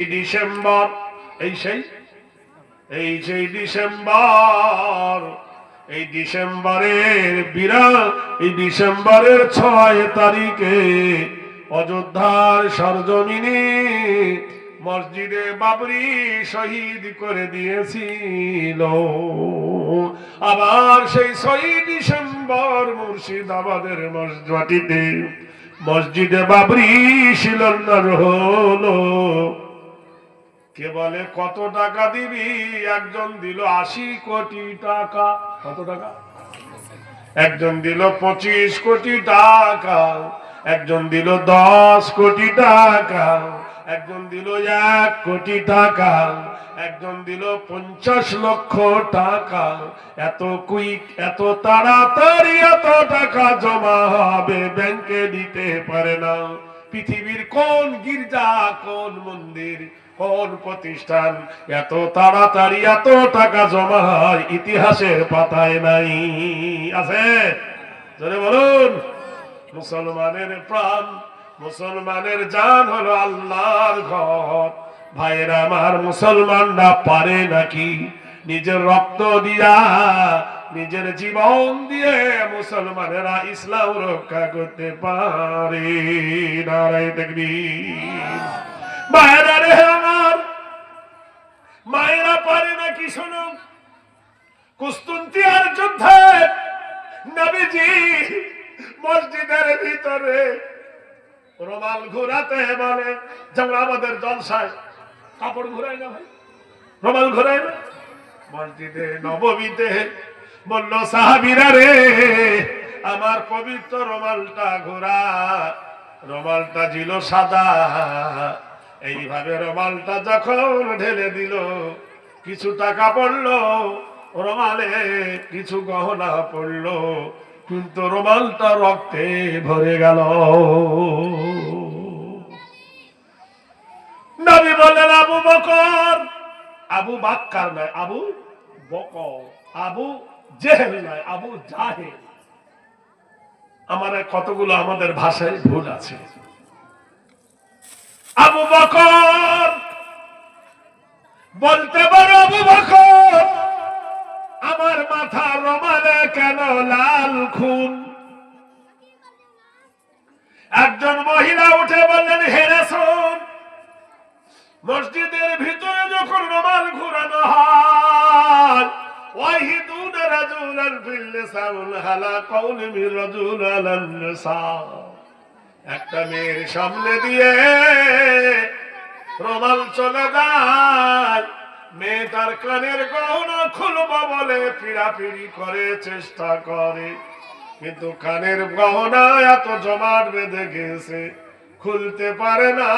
এই ডিসেম্বর, এই সেই এই সেই ডিসেম্বর, এই ডিসেম্বরের বিরা এই ডিসেম্বরের ছয় তারিখে অযোধ্যার সরজমিনে মসজিদে বাবরি শহীদ করে দিয়েছিল। আবার সেই ছয়ই ডিসেম্বর মুর্শিদাবাদের মসজিদে মসজিদে বাবরি শিলান্যাস হলো। কে বলে, কত টাকা দিবি? একজন দিল আশি কোটি টাকা। কত টাকা? একজন দিল পঁচিশ কোটি টাকা। একজন দিল দশ কোটি টাকা। একজন দিল এক কোটি টাকা। একজন দিল পঞ্চাশ লক্ষ টাকা। এত কুইক, এত তাড়াতাড়ি এত টাকা জমা হবে, ব্যাংকে দিতে পারে না। পৃথিবীর কোন গির্জা, কোন মন্দির কোন প্রতিষ্ঠান। এত তাড়াতাড়ি এত টাকা জমা হয়, ইতিহাসের পাতায় নাই। আছে? বলুন। মুসলমানের প্রাণ, মুসলমানের জান হলো আল্লাহর ঘর। ভাইরা আমার, মুসলমানরা পারে নাকি? নিজের রক্ত দিয়া, নিজের জীবন দিয়ে মুসলমানেরা ইসলাম রক্ষা করতে পারে। নারায় দেখবি মায়েরা রে আমার। মায়েরা পারে নাকি শোনো? কুস্তুন্তিয়ার যুদ্ধে নবীজি মসজিদের ভিতরে রোমাল ঘুরাতে বলে যেমন আমাদের জলসায়। কাপড় ঘুরায় না ভাই? রোমাল ঘুরায় না? মসজিদে, নবমীতে বলল, সাহাবিরা রে, আমার পবিত্র রোমালটা ঘোরা। রোমালটা ছিল সাদা। এইভাবে রোমালটা যখন ঢেলে দিল, কিছু টাকা পড়ল রোমালে কিছু গহনা পড়ল, কিন্তু রোমালটা রক্তে ভরে গেল। নবী বললেন, আবু বকর, আবু বাক্কার নয়, আবু বকর, আবু জেহেল নয়, আবু জাহেল। আমার কতগুলো আমাদের ভাষায় ভুল আছে। আবু বকর। বলতে পারো আবু বকর, আমার মাথা রমালে কেন লাল খুন? একজন মহিলা উঠে বললেন হেরে শোন মসজিদের ভিতরে যখন রমাল ঘুরানো হয়, ওয়াহিদুন রাজুলান ফিল লিসাউল হালা কওল রাজুল আলান নিসা একটা মেয়ের সামনে দিয়ে রমাল চলে যায়। মেয়েটার কানের গহনা খুলবো বলে পিড়াপিড়ি করে চেষ্টা করে। কিন্তু কানের গহনা এত জমাট বেঁধে গেছে, খুলতে পারে না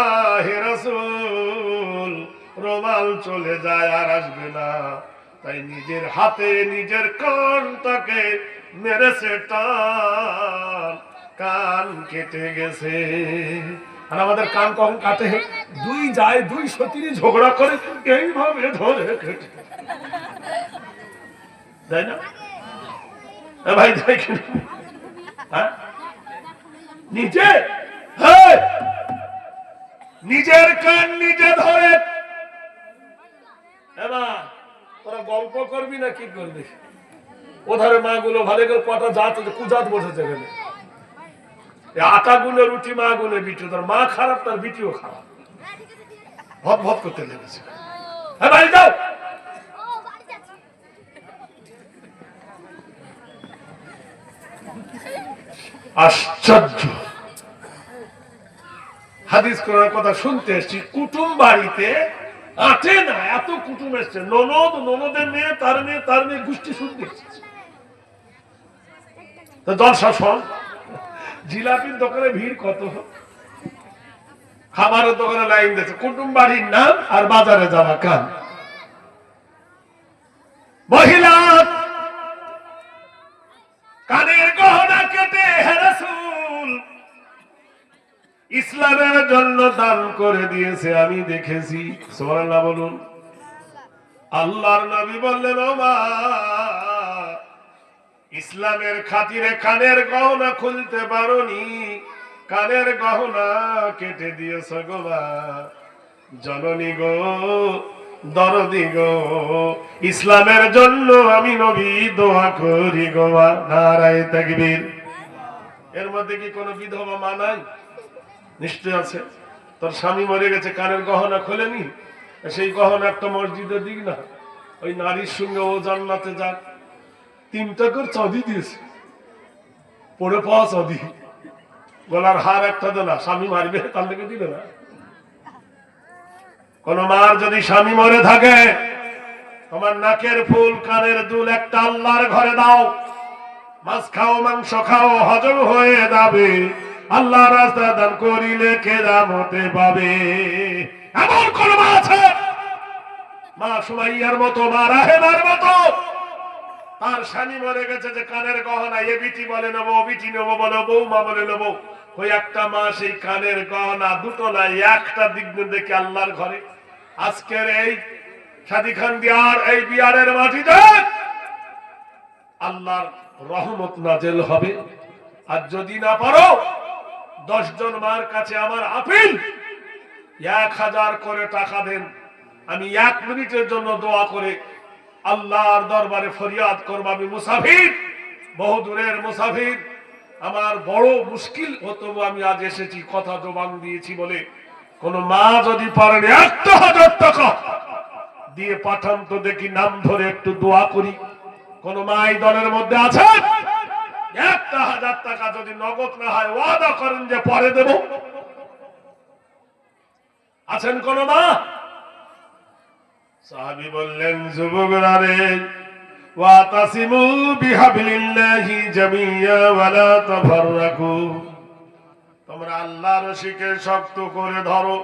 হে রসুল। রোমাল চলে যায় আর আসবে না। তাই নিজের হাতে নিজের কানটাকে মেরেছে টান। কান কেটে গেছে। আর আমাদের কান কখন কাটে? দুই যায়, দুই সতীরই ঝগড়া করে, এইভাবে ধরে কেটে। তাই না? ভাই হ্যাঁ? নিজে? নিজের কান নিজে ধরে। তোরা গল্প করবি না কি করবি? ওধারে মা গুলো ভালো করে কটা জাত কুজাত বসেছে এখানে। আটা গুলো রুটি মা গুলো বিটি, তোর মা খারাপ, তার বিটিও খারাপ। ভত ভত করতে লেগেছে। হ্যাঁ ভাই যাও! আশ্চর্য। হাদিস করার কথা শুনতে এসছি, কুটুম বাড়িতে আটে না, এত কুটুম এসছে। ননদ, ননদের মেয়ে, তার মেয়ে তার মেয়ে গোষ্ঠী শুনতে এসেছে। দর্শা শোন। জিলাপির দোকানে ভিড় কত? খাবারের দোকানে লাইন দিয়েছে। কুটুম বাড়ির নাম আর বাজারে যাওয়া কান মহিলা, কানের গহনা কেটে হেরাসুল ইসলামের জন্য দান করে দিয়েছে, আমি দেখেছি। সোমাল্লাহ বলুন। আল্লাহর নবী বললেন ও মা ইসলামের খাতিরে কানের গহনা খুলতে পারোনি। কানের গহনা কেটে দিয়েছ গো মা। জননী গো, দরদি গো, ইসলামের জন্য আমি নবী দোয়া করি গো নারায় তাকবীর। এর মধ্যে কি কোনো বিধবা মা নাই? নিশ্চয় আছে। তোর স্বামী মরে গেছে, কানের গহনা খোলেনি? সেই গহনা একটা মসজিদে দিক না? ওই নারীর সঙ্গে ও জান্নাতে যাক। তিনটা করে চাঁদি দিয়েছে। পড়ে পাওয়া চাঁদি গলার হার একটা দে না স্বামী মারবে, তার থেকে দিবে না। কোন মার যদি স্বামী মরে থাকে তোমার নাকের ফুল, কানের দুল একটা আল্লাহর ঘরে দাও। মাছ খাও, মাংস খাও, হজম হয়ে যাবে। আল্লাহ রাস্তা দান করিলে কেরামতে পাবে। এমন কোন মা আছে? মা সুমাইয়ার মতো, মা রাহেমার মতো। তার স্বামী মরে গেছে যে, কানের গহনা, এ বিটি বলে নেব, ও বিটি নেব বলো বৌমা বলে নেব। ওই একটা মা সেই কানের গহনা, দুটো নাই, একটা দিক দেখে আল্লাহর ঘরে। আজকের এই সাদি খান বিহার এই বিহারের মাটিতে আল্লাহর রহমত নাজেল হবে। আর যদি না পারো দশ জন মার কাছে আমার আপিল, এক হাজার করে টাকা দেন। আমি এক মিনিটের জন্য দোয়া করে আল্লাহর দরবারে ফরিয়াদ করব আমি মুসাফির, বহু দূরের মুসাফির। আমার বড় মুশকিল হতো আমি আজ এসেছি, কথা জবান দিয়েছি বলে। কোন মা যদি পারেন হাজার টাকা দিয়ে পাঠান তো দেখি নাম ধরে একটু দোয়া করি। কোন মা এই দলের মধ্যে আছে? একটা হাজার টাকা যদি নগদ না হয়, ওয়াদা করেন যে পরে দেব। আছেন কোন মা? সাহাবি বললেন যুবকরা রে ওয়াতাসিমু বিহাবিলিল্লাহি জামিয়া ওয়ালা তাফাররাকু। তোমরা আল্লাহর রশিকে শক্ত করে ধরো,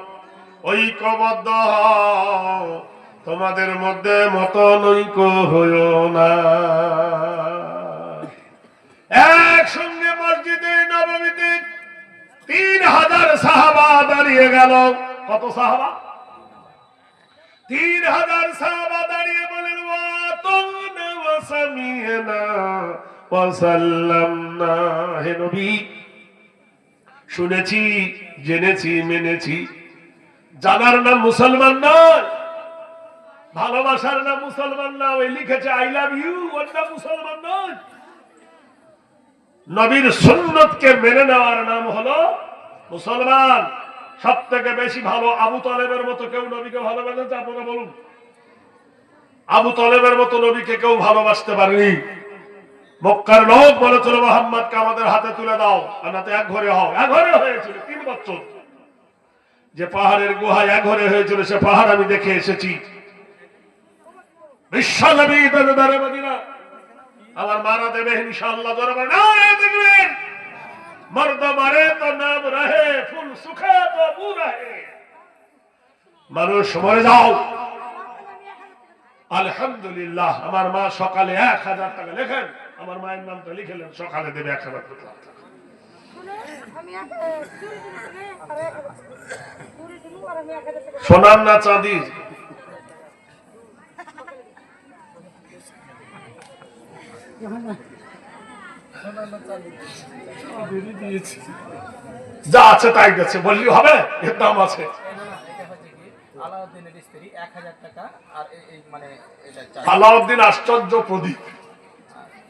ঐক্যবদ্ধ হও, তোমাদের মধ্যে মত নৈক্য হইও না। এক একসঙ্গে মসজিদে নবমীতে তিন হাজার সাহাবা দাঁড়িয়ে গেল। কত সাহাবা? তিন হাজার সাহাবা দাঁড়িয়ে বলেন হে নবী। শুনেছি, জেনেছি, মেনেছি। জানার নাম মুসলমান নয়, ভালোবাসার নাম মুসলমান না, ওই লিখেছে, আই লাভ ইউ ওর নাম মুসলমান নয়। নবীর সুন্নতকে মেনে নেওয়ার নাম হলো মুসলমান। সব থেকে বেশি ভালো আবু তলেবের মতো কেউ নবীকে ভালোবাসে? আপনারা বলুন। আবু তলেবের মতো নবীকে কেউ ভালোবাসতে পারেনি। মক্কার লোক বলেছিল, মোহাম্মদকে আমাদের হাতে তুলে দাও, আর এক ঘরে হও। এক ঘরে হয়েছিল, তিন বছর। যে পাহাড়ের গুহায় এক ঘরে হয়েছিল, সে পাহাড় আমি দেখে এসেছি। বিশ্বনবী আমার মারা দেবে, ইনশাআল্লাহ, জোরে নারে দেখবেন! মর্দ মারে তো নাম রহে, ফুল সুখে তো বু রহে। মানুষ মরে যাও। আলহামদুলিল্লাহ, আমার মা সকালে এক হাজার টাকা লেখেন। আমার মায়ের নামটা লিখেলেন, সকালে দেবে এক হাজার টাকা। সোনার না চাঁদির? যা আছে তাই গেছে বললি হবে? এর দাম আছে। মানে এটা চাই। আলাউদ্দিন আশ্চর্য প্রদীপ।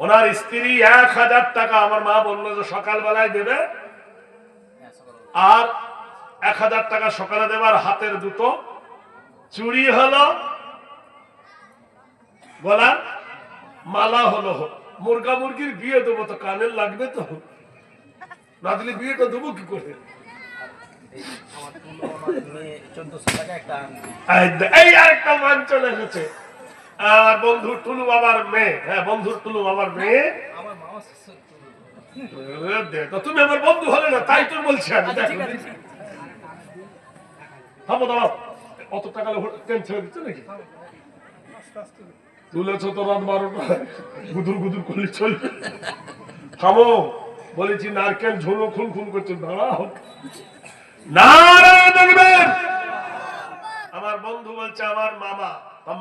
ওনার স্ত্রী এক হাজার টাকা। আমার মা বলল যে সকালবেলায় দেবে হ্যাঁ, আর এক হাজার টাকা সকালে দেবার হাতের দুটো। চুড়ি হলো গলার মালা হলো মুরগা মুরগির বিয়ে দেবো তো কানের লাগবে তো। না দিলে বিয়েটা দেবো কি করে? এই আরেকটা মান চলে এসেছে। টুলু বাবার মেয়ে হ্যাঁ বন্ধুর টুলু বাবার মেয়ে। তুমি আমার বন্ধু হলে না তাই তো বলছি আমি আচ্ছা। থামো দাঁড়াও। অত টাকা ছেড়ে দিচ্ছে নাকি? তুলেছ তো রাত বারোটা গুদুর গুদুর করলে চলবে। থামো, বলেছি নারকেল ঝোলো, খুন খুন করছে, দাঁড়াও। দেখবেন আমার বন্ধু বলছে, আমার মামা।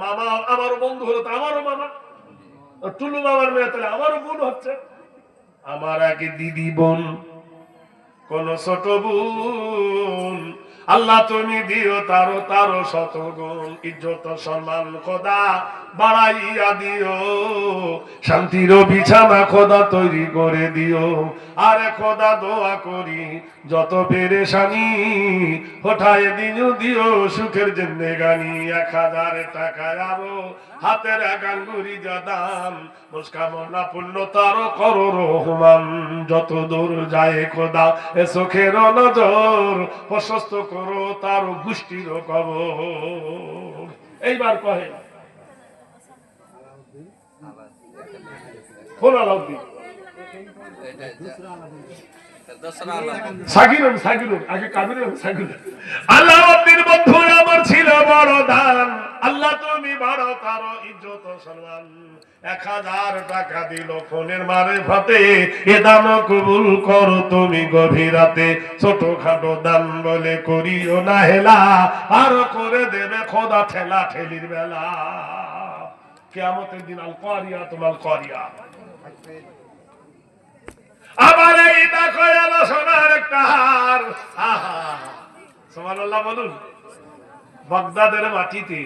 মামা, আমারও বন্ধু হলো, তো আমারও মামা। টুলু মামার মেয়ে, তাহলে আমারও বোন হচ্ছে। আমার আগে দিদি বোন, কোন ছোট বোন। আল্লাহ তুমি দিও তারো তারো শত গুণ ইজ্জত সম্মান খোদা, বাড়াইয়া দিও। শান্তির বিছানা খোদা তৈরি করে দিও। আরে খোদা, দোয়া করি, যত পেরেশানি হঠায় দিন দিও, সুখের জিন্দেগানি এক হাজার টাকা আরও। হাতের এক আঙ্গুরি যা দাম মুস্কামনা পূর্ণ তারও করো রহমান। যত দূর যায় খোদা, এ চোখের নজর, প্রশস্ত করো তার গোষ্ঠীর কবর এইবার কহে আল্লাহ তুমি বড় তার ইজ্জত সম্মান। এক হাজার টাকা দিল ফোনের মারে ফাতে এ দান কবুল করো তুমি গভীরাতে। ছোট খাটো দান বলে করিও না হেলা, আর করে দেবে খোদা ঠেলা ঠেলির বেলা। কেয়ামতের দিন আল করিয়া তোমার করিয়া। আবার এই দেখো এলো সোনার একটা হার। আহা, সুবহানাল্লাহ বলুন, বাগদাদের মাটিতে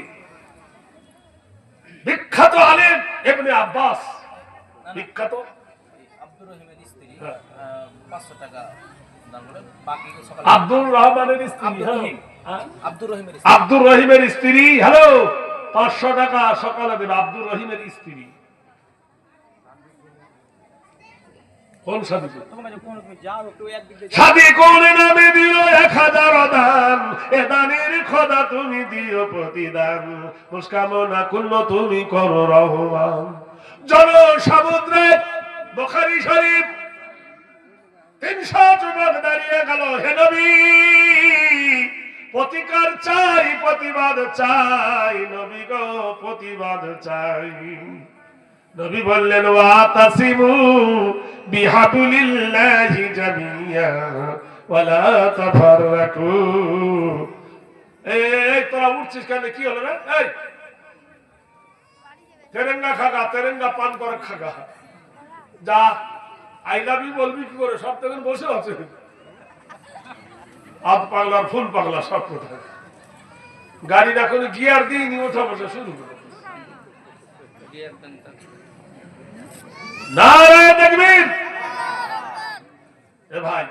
বিখ্যাত আলেম এমনি আব্বাস। বিখ্যাত? আব্দুর রহিমের স্ত্রী। পাঁচশো টাকা আব্দুর রহমানের স্ত্রী হ্যাঁ। রহিম। আব্দুর রহিমের আব্দুর রহিমের স্ত্রী হ্যালো। পাঁচশো টাকা সকালে দেবে আব্দুর রহিমের স্ত্রী। কোন সাথে সাদি কোনে নামে দিল এক হাজার দান এ দানের খোদা তুমি দিও প্রতিদান। মুস্কামনা কুল্ল তুমি করো রহমান। জন সমুদ্রে বখারি শরীফ তিনশো যুবক দাঁড়িয়ে গেল হে নবী প্রতিকার চাই প্রতিবাদ চাই নবী গো প্রতিবাদ চাই। নবী বললেন ওয়াতাসিমু বিহাবলিল্লাহি জামিয়া ওয়ালা তাফাররাকু। এই, তোরা উঠছিস কেন? কি হলো রে? এই, তেরেঙ্গা খাগা, তেরেঙ্গা পান করে খাগা। যা, আই লাভ ইউ বলবি কি করে? সব তখন বসে আছে। হাত পাগলার ফুল পাগলা, সব কোথায়? গাড়ির এখন গিয়ার দিইনি ওঠা বসে শুরু করে। নারায় দেখবির এ ভাই।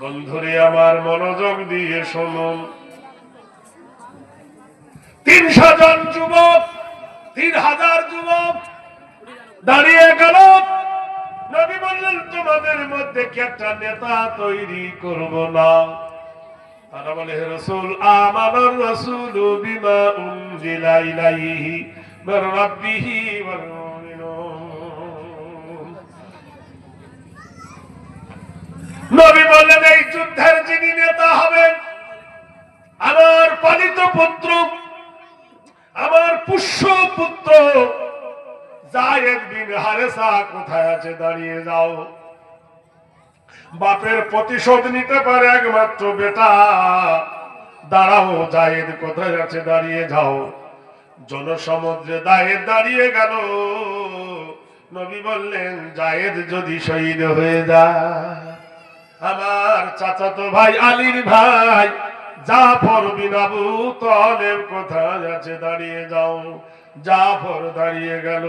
বন্ধুরে, আমার মনোযোগ দিয়ে শুনুন। তিনশো জন যুবক, তিন হাজার যুবক দাঁড়িয়ে গেল। নবী বললেন, তোমাদের মধ্যে কি একটা নেতা তৈরি করব না? তারা বলে রসুল, আমানার রসুল বিমা উনজিলা ইলাইহি। রাব্বিহি ওয়াল নবী বললেন এই যুদ্ধের যিনি নেতা হবেন, আমার পালিত পুত্র, আমার পুষ্য পুত্র জায়েদ বিন হারেসা কোথায় আছে দাঁড়িয়ে যাও। বাপের প্রতিশোধ নিতে পারে একমাত্র বেটা, দাঁড়াও জায়েদ কোথায় আছে দাঁড়িয়ে যাও। জনসমুদ্রে দায়ের দাঁড়িয়ে গেল। নবী বললেন, জায়েদ যদি শহীদ হয়ে যায়, আমার চাচাতো ভাই, আলীর ভাই, জাফর বিন আবু তলেব কোথায় আছে? দাঁড়িয়ে যাও। জাফর দাঁড়িয়ে গেল।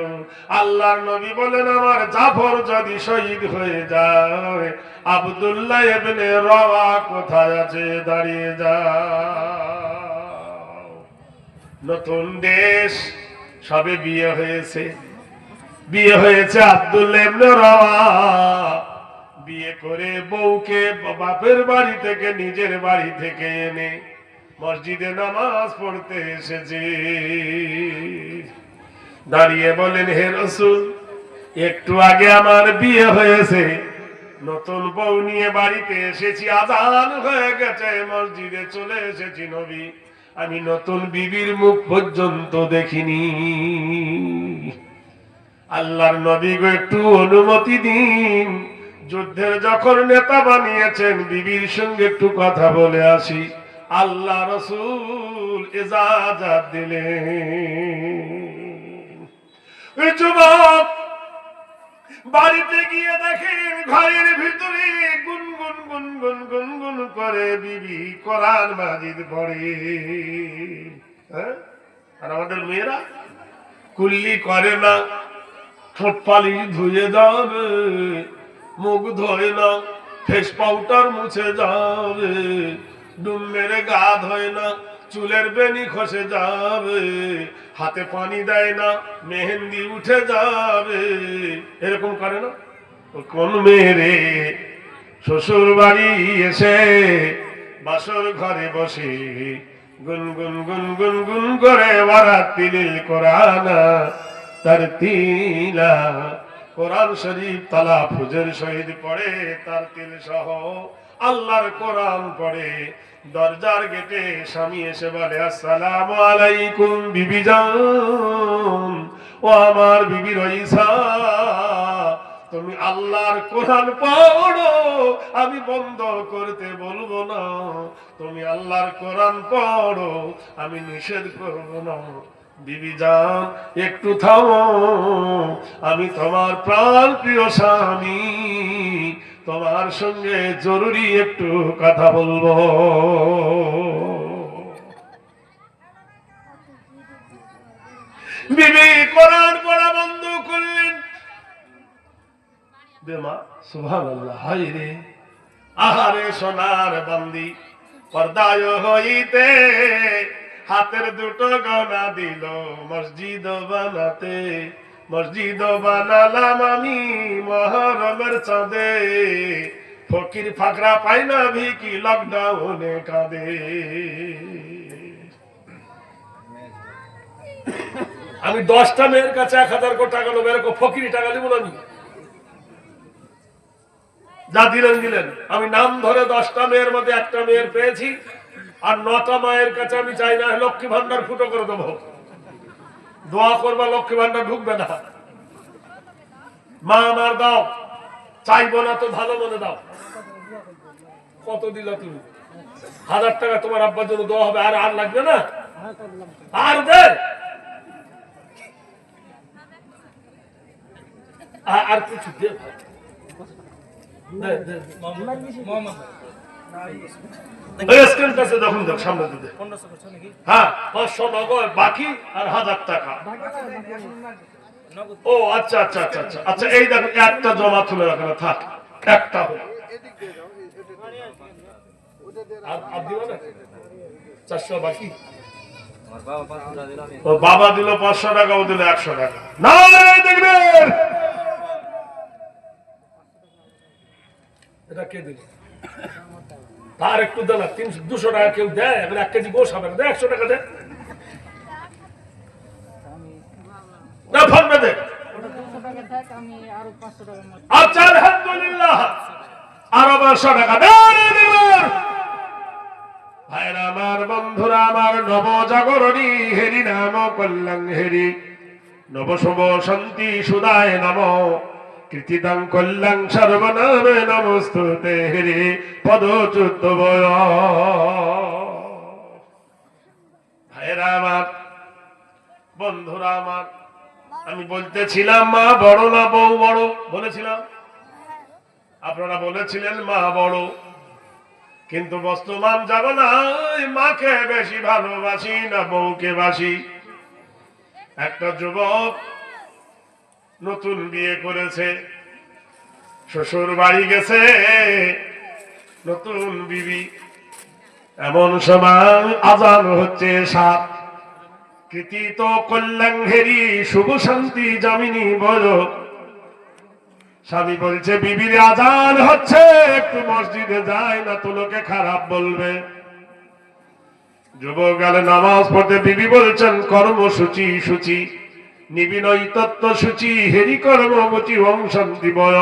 আল্লাহর নবী বলেন আমার জাফর যদি শহীদ হয়ে যায়, আব্দুল্লাহ ইবনে রওয়া কোথায় আছে? দাঁড়িয়ে যাও নতুন দেশ, সবে বিয়ে হয়েছে। বিয়ে হয়েছে রওয়া। বিয়ে করে বউকে বাপের বাড়ি থেকে, নিজের বাড়ি থেকে এনে মসজিদে নামাজ পড়তে এসেছে। দাঁড়িয়ে বলেন, হে রসুল, একটু আগে আমার বিয়ে হয়েছে। নতুন বউ নিয়ে বাড়িতে এসেছি, আজান হয়ে গেছে, মসজিদে চলে এসেছি নবী। আমি নতুন বিবির মুখ পর্যন্ত দেখিনি। আল্লাহর নবী গো, একটু অনুমতি দিন। যুদ্ধের যখন নেতা বানিয়েছেন, বিবির সঙ্গে একটু কথা বলে আসি। আল্লাহ রসুল এজাজাত দিলেন। যুবক বাড়িতে গিয়ে দেখেন ঘরের ভিতরে গুনগুন গুনগুন গুনগুন করে বিবি কোরআন মাজিদ পড়ে হ্যাঁ? আর আমাদের মেয়েরা কুল্লি করে না ঠোঁট পালিশ ধুয়ে যাবে, মুখ ধোয় না ফেস পাউডার মুছে যাবে, ডুম মেরে গা ধোয় না চুলের বেনি খসে যাবে, হাতে পানি দেয় না, মেহেন্দি উঠে যাবে। এরকম করে না? কোন মেয়েরে শ্বশুর বাড়ি এসে বাসর ঘরে বসে গুন গুন গুন গুন গুন করে বারাত তিলিল কোরআনা, তার তিলা কোরআন শরীফ তালা ফুজের শহীদ পড়ে, তার তিল সহ আল্লাহর কোরআন পড়ে দরজার গেটে স্বামী এসে বলে, আসসালামু আলাইকুম বিবি জান। ও আমার বিবি রইসা। তুমি আল্লাহর কোরআন পড়ো, আমি বন্ধ করতে বলব না। তুমি আল্লাহর কোরআন পড়ো, আমি নিষেধ করব না। বিবি যান একটু থামো। আমি তোমার প্রাণ প্রিয় স্বামী। তোমার সঙ্গে জরুরি একটু কথা বলব। বিবি কোরআন পড়া বন্ধ করলেন। বেমা আহারে সোনার বান্দি, পর্দায় হইতে হাতের দুটো গনা দিল মসজিদ বানাতে। মসজিদ বানালাম আমি, মহরমের চাঁদে। ফকির ফাকরা পাই না ভিকি লকডাউনে কাঁদে। আমি দশটা মেয়ের কাছে এক হাজার কোটি টাকা নেব, এরকম ফকিরি টাকা দিব আমি। যা দিলেন দিলেন। আমি নাম ধরে দশটা মেয়ের মধ্যে একটা মেয়ের পেয়েছি, আর নটা মায়ের কাছে আমি চাই না, লক্ষ্মী ভান্ডার ফুটো করে দেবো। দোয়া করবা, লক্ষ্মী ভান্ডার ঢুকবে না। মা আমার দাও, চাইব না তো ভালো মনে দাও। কত দিলা তুমি? হাজার টাকা তোমার আব্বার জন্য দেওয়া হবে, আর আর লাগবে না? আর দে। আর- কিছু দে ভাই। যখন সামনে দিতে হ্যাঁ পাঁচশো নগদ বাকি আর হাজার টাকা। ও আচ্ছা আচ্ছা আচ্ছা আচ্ছা আচ্ছা এই দেখো একটা জমা তুলে রাখা থাক একটা হলো আর আর দিও না? চারশো বাকি? বাবা দিল ও বাবা দিল পাঁচশো টাকা ও দিল একশো টাকা। না দেখবেন! এটা কে দিল? তার একটু দেনা তিনশো, দুশো টাকা কেউ দেয়, এবার এক কেজি গোস হবে না একশো টাকা দে। না ভাইরা আমার বন্ধুরা, আমার নবজাগরণী হেরি নাম কল্যাণ হেরি শান্তি সুদায় নম। কৃতিদাং কল্যাণ সর্বনামে নমস্তুতে হেরি পদচ্যুত ভাইরা আমার, বন্ধুরা আমার, আমি বলতেছিলাম মা বড় না বউ বড়? বলেছিলাম? আপনারা বলেছিলেন মা বড়। কিন্তু বর্তমান যাব না মাকে বেশি ভালোবাসি না বউকে বাসি। একটা যুবক নতুন বিয়ে করেছে। শ্বশুর বাড়ি গেছে। নতুন বিবি। এমন সময় আজান হচ্ছে সাত। কৃতিত কল্যাণ হেরি শুভ শান্তি জামিনী বল। স্বামী বলছে, বিবির আজান হচ্ছে। একটু মসজিদে যায় না তো লোকে খারাপ বলবে। যুবক গেলে নামাজ পড়তে বিবি বলছেন, কর্মসূচি, সূচি। নিবিনয় তত্ত্ব সূচি হেরি ওম শান্তি বয়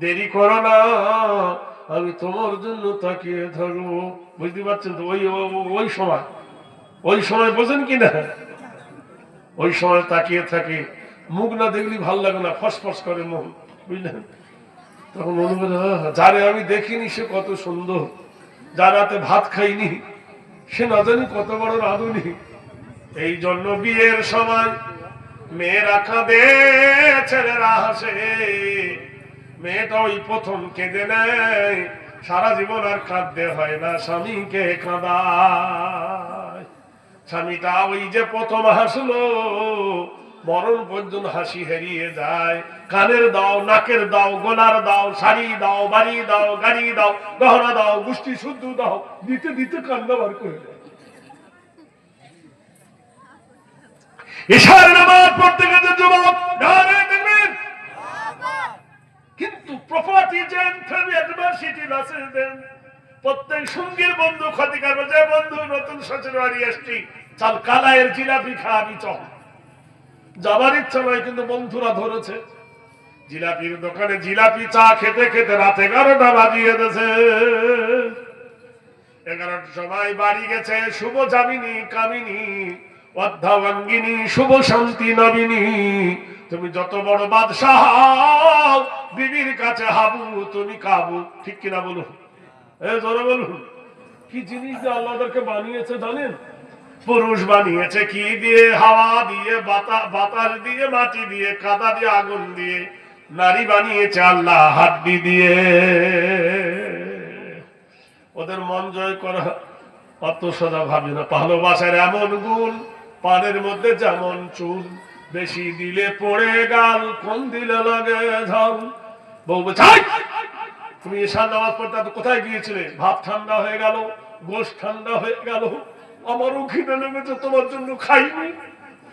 দেরি করো না, আমি তোমার জন্য তাকিয়ে থাকব। বুঝতে পারছেন তো? ওই ওই সময়। ওই সময় বোঝেন কি না? ওই সময় তাকিয়ে থাকে। মুখ না দেখলে ভালো লাগে না, ফসফস করে মুখ বুঝলেন? তখন মনে করে যারে আমি দেখিনি সে কত সুন্দর। যার রাতে ভাত খাইনি, সে না জানি কত বড় রাঁধুনি। এই জন্য বিয়ের সময় মেয়েরা কাঁদে ছেলেরা হাসে। মেয়েটা ওই প্রথম কেঁদে নেয়। সারা জীবন আর কাঁদতে হয় না, স্বামীকে কাঁদায়। স্বামীটা ওই যে প্রথম হাসলো, মরণ পর্যন্ত হাসি হারিয়ে যায়। কানের দাও, নাকের দাও, গোলার দাও, শাড়ি দাও, বাড়ি দাও, গাড়ি দাও, গহনা দাও, গোষ্ঠী শুদ্ধ দাও, দিতে দিতে কান্না বার করে দেয় নামাজ পড়তে গেছে যুবক। কিন্তু প্রপার্টি জেন ফেমি অ্যাডভার্সিটি লাসেস দেন। প্রত্যেক সঙ্গীর বন্ধু ক্ষতি করবে যে বন্ধু, নতুন শ্বশুর বাড়ি আসছি চাল কালায়ের জিলাপি খাওয়াবি চল। যাবার ইচ্ছা নয়, কিন্তু বন্ধুরা ধরেছে। জিলাপির দোকানে জিলাপি চা খেতে খেতে রাত এগারোটা বাজিয়ে দিয়েছে এগারোটার সময় বাড়ি গেছে, শুভ জামিনী কামিনী। অর্ধাঙ্গিনী শুভ শান্তি নবিনী তুমি যত বড় বাদশাহ, বিবির কাছে হাবু, তুমি কাবু। ঠিক কিনা বলুন? এ, জোরে বলুন। কি জিনিস যে আল্লাহদেরকে বানিয়েছে জানেন? পুরুষ বানিয়েছে কি দিয়ে? হাওয়া দিয়ে, বাতা, বাতাস দিয়ে, মাটি দিয়ে, কাদা দিয়ে, আগুন দিয়ে। নারী বানিয়েছে আল্লাহ হাড্ডি দিয়ে। ওদের মন জয় করা অত সদা ভাবে না। ভালোবাসার এমন গুণ পানের মধ্যে যেমন চুল বেশি দিলে পড়ে গাল কোন দিলে লাগে ঝাল "হাই! তুমি এসার নামাজ পড়তে কোথায় গিয়েছিলে? ভাত ঠান্ডা হয়ে গেল, গোশ ঠান্ডা হয়ে গেল। আমারও খিদে লেগেছে, তোমার জন্য খাইনি।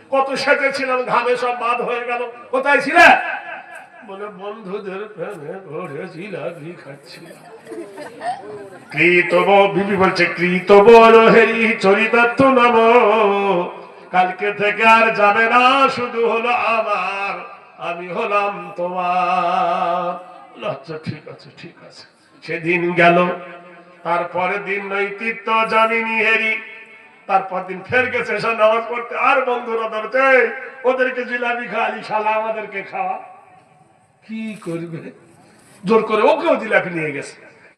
কত সেজেছিলাম, ঘামে সব বাদ হয়ে গেল। কোথায় ছিলে? বলে, বন্ধুদের প্রেমে ঘরে জিলাপি খাচ্ছিলাম কৃতব বিবি বলছে কৃতব হেরি চরিতার্থ নাম। কালকে থেকে আর যাবে না, শুধু হলো আমার, আমি হলাম তোমার। আচ্ছা ঠিক আছে ঠিক আছে। সেদিন গেল তারপরে দিন নৈতিত্ব জামিনী হেরি, তারপর দিন ফের গেছে নামাজ পড়তে। আর বন্ধুরা ধরতে, ওদেরকে জিলাপি খাওয়ালি শালা, আমাদেরকে খাওয়া। কি করবে? জোর করে ওকেও জিলাপি নিয়ে গেছে।